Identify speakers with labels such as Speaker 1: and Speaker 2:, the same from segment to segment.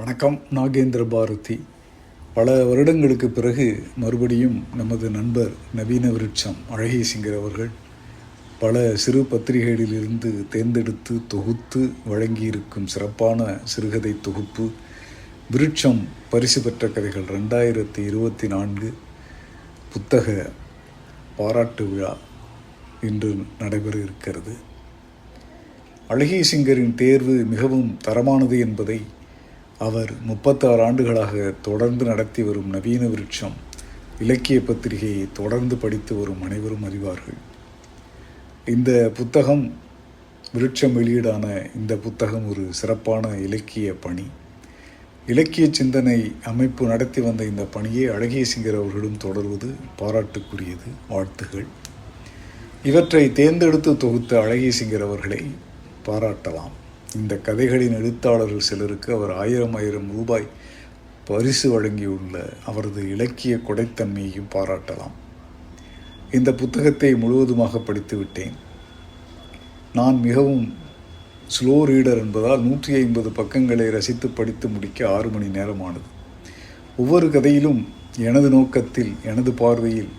Speaker 1: வணக்கம் நாகேந்திர பாரதி. பல வருடங்களுக்கு பிறகு மறுபடியும் நமது நண்பர் நவீன விருட்சம் அழகேசிங்கர் அவர்கள் பல சிறு பத்திரிகைகளிலிருந்து தேர்ந்தெடுத்து தொகுத்து வழங்கியிருக்கும் சிறப்பான சிறுகதை தொகுப்பு விருட்சம் பரிசு பெற்ற கதைகள் ரெண்டாயிரத்தி இருபத்தி நான்கு புத்தக பாராட்டு விழா இன்று நடைபெற இருக்கிறது. அழகேசிங்கரின் தேர்வு மிகவும் தரமானது என்பதை அவர் முப்பத்தாறு ஆண்டுகளாக தொடர்ந்து நடத்தி வரும் நவீன விருட்சம் இலக்கிய பத்திரிகையை தொடர்ந்து படித்து வரும் அனைவரும் அறிவார்கள். இந்த புத்தகம் விருட்சம் வெளியீடான இந்த புத்தகம் ஒரு சிறப்பான இலக்கிய பணி. இலக்கிய சிந்தனை அமைப்பு நடத்தி வந்த இந்த பணியை அழகேசிங்கர் அவர்களும் தொடர்வது பாராட்டுக்குரியது வாழ்த்துகள். இவற்றை தேர்ந்தெடுத்து தொகுத்த அழகேசிங்கர் அவர்களை பாராட்டலாம். இந்த கதைகளின் எழுத்தாளர்கள் சிலருக்கு அவர் ஆயிரம் ஆயிரம் ரூபாய் பரிசு வழங்கியுள்ள அவரது இலக்கிய கொடைத்தன்மையையும் பாராட்டலாம். இந்த புத்தகத்தை முழுவதுமாக படித்துவிட்டேன். நான் மிகவும் ஸ்லோ ரீடர் என்பதால் நூற்றி ஐம்பது பக்கங்களை ரசித்து படித்து முடிக்க ஆறு மணி நேரமானது. ஒவ்வொரு கதையிலும் எனது நோக்கத்தில் எனது பார்வையில்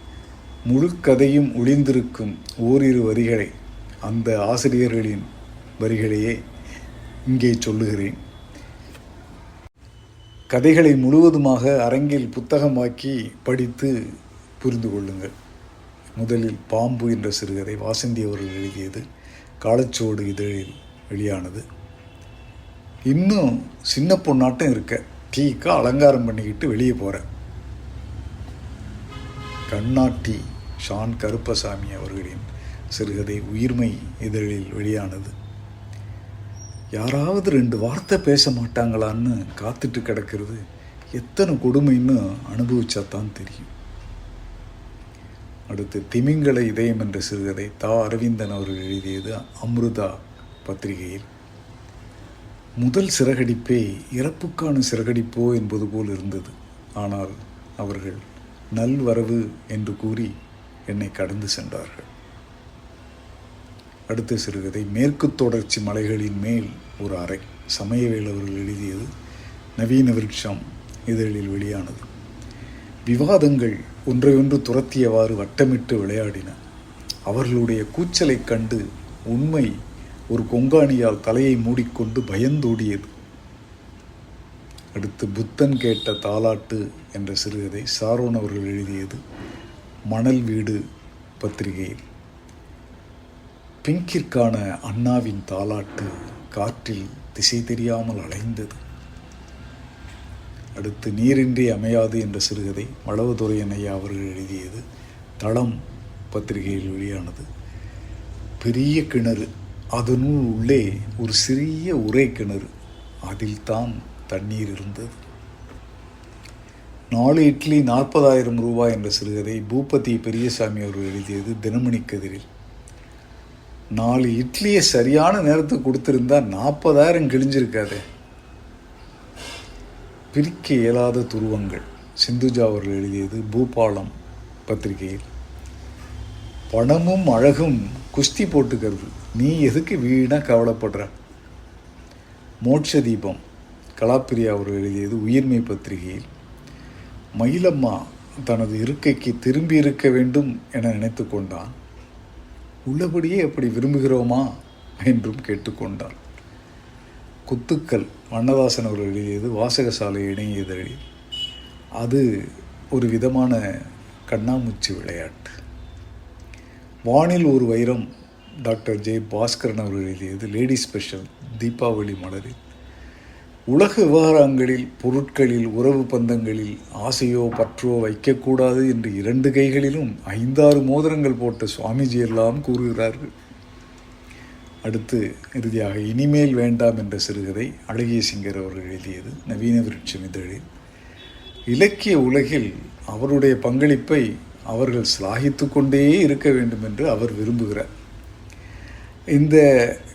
Speaker 1: முழு கதையும் ஒளிந்திருக்கும் ஓரிரு வரிகளை அந்த ஆசிரியர்களின் வரிகளையே இங்கே சொல்லுகிறேன். கதைகளை முழுவதுமாக அரங்கில் புத்தகமாக்கி படித்து புரிந்து கொள்ளுங்கள். முதலில் பாம்பு என்ற சிறுகதை வாசந்தி அவர்கள் எழுதியது. காலச்சோடு இதழில் வெளியானது. இன்னும் சின்ன பொண்ணாட்டம் இருக்க டீக்கா அலங்காரம் பண்ணிக்கிட்டு வெளியே போகிறேன் கண்ணாட்டி ஷான் கருப்பசாமி அவர்களின் சிறுகதை உயிர்மை இதழில் வெளியானது. யாராவது ரெண்டு வார்த்தை பேச மாட்டாங்களான்னு காத்துட்டு கிடக்கிறது எத்தனை கொடுமைன்னு அனுபவிச்சா தான் தெரியும். அடுத்து திமிங்கல இதயம் என்ற சிறுகதை தா. அரவிந்தன் அவர்கள் எழுதியது அம்ருதா பத்திரிகையில். முதல் சிறகடிப்பே இறப்புக்கான சிறகடிப்போ என்பது போல் இருந்தது. ஆனால் அவர்கள் நல்வரவு என்று கூறி என்னை கடந்து சென்றார்கள். அடுத்த சிறுகதை மேற்கு தொடர்ச்சி மலைகளின் மேல் ஒரு அறை சமயவேல் அவர்கள் எழுதியது நவீன விருட்சம் இதழில் வெளியானது. விவாதங்கள் ஒன்றையொன்று துரத்தியவாறு வட்டமிட்டு விளையாடின. அவர்களுடைய கூச்சலைக் கண்டு உண்மை ஒரு கொங்காணியால் தலையை மூடிக்கொண்டு பயந்தோடியது. அடுத்து புத்தன் கேட்ட தாலாட்டு என்ற சிறுகதை சாரோன் அவர்கள் எழுதியது மணல் வீடு பத்திரிகையில். பிங்கிற்கான அண்ணாவின் தாலாட்டு காற்றில் திசை தெரியாமல் அலைந்தது. அடுத்து நீரின்றி அமையாது என்ற சிறுகதை வளவதுரையன் ஐயா அவர்கள் எழுதியது தளம் பத்திரிகையில் வெளியானது. பெரிய கிணறு அதனுள் உள்ளே ஒரு சிறிய உரை கிணறு அதில் தான் தண்ணீர் இருந்தது. நாலு இட்லி நாற்பதாயிரம் ரூபாய் என்ற சிறுகதை பூபதி பெரியசாமி அவர்கள் எழுதியது தினமணி கதிரில் நாலு இட்லியை சரியான நேரத்துக்கு கொடுத்துருந்தா நாற்பதாயிரம் கிழிஞ்சிருக்காது. பிரிக்க இயலாத துருவங்கள். சிந்துஜா அவர்கள் எழுதியது பூபாலம் பத்திரிகையில். பணமும் அழகும் குஸ்தி போட்டுக்கிறது. நீ எதுக்கு வீணாக கவலைப்படுற? மோட்ச தீபம் கலாப்பிரியா அவர்கள் எழுதியது உயிர்மை பத்திரிகையில். மயிலம்மா தனது இருக்கைக்கு திரும்பி இருக்க வேண்டும் என நினைத்து கொண்டான். உள்ளபடியே அப்படி விரும்புகிறோமா என்றும் கேட்டுக்கொண்டார் குத்துக்கள் வண்ணதாசன் அவர்கள் எழுதியது வாசகசாலை இணையதழி அது ஒரு விதமான கண்ணாமூச்சி விளையாட்டு. வானில் ஒரு வைரம் டாக்டர் ஜெய் பாஸ்கரன் அவர்கள் எழுதியது லேடி ஸ்பெஷல் தீபாவளி மலரில். உலக விவகாரங்களில் பொருட்களில் உறவு பந்தங்களில் ஆசையோ பற்றோ வைக்கக்கூடாது என்று இரண்டு கைகளிலும் ஐந்தாறு மோதிரங்கள் போட்ட சுவாமிஜி எல்லாம் கூறுகிறார்கள். அடுத்து இறுதியாக இனிமேல் வேண்டாம் என்ற சிறுகதை அழகிய சிங்கர் அவர்கள் எழுதியது நவீன விருட்சம் இதழில் இலக்கிய உலகில் அவருடைய பங்களிப்பை அவர்கள் சிலாகித்து கொண்டே இருக்க வேண்டும் என்று அவர் விரும்புகிறார். இந்த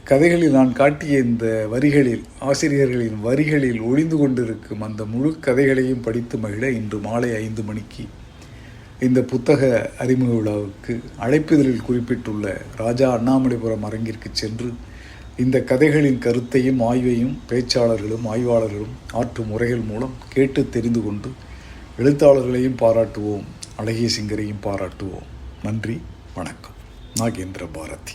Speaker 1: கதைகளில் நான் காட்டிய இந்த வரிகளில் ஆசிரியர்களின் வரிகளில் ஒளிந்து கொண்டிருக்கும் அந்த முழு கதைகளையும் படித்து மகிழ இன்று மாலை ஐந்து மணிக்கு இந்த புத்தக அறிமுக விழாவுக்கு அழைப்பிதழில் குறிப்பிட்டுள்ள ராஜா அண்ணாமலைபுரம் அரங்கிற்கு சென்று இந்த கதைகளின் கருத்தையும் ஆய்வையும் பேச்சாளர்களும் ஆய்வாளர்களும் ஆற்றும் முறைகள் மூலம் கேட்டு தெரிந்து கொண்டு எழுத்தாளர்களையும் பாராட்டுவோம் அழகிய சிங்கரையும் பாராட்டுவோம். நன்றி வணக்கம். நாகேந்திர பாரதி.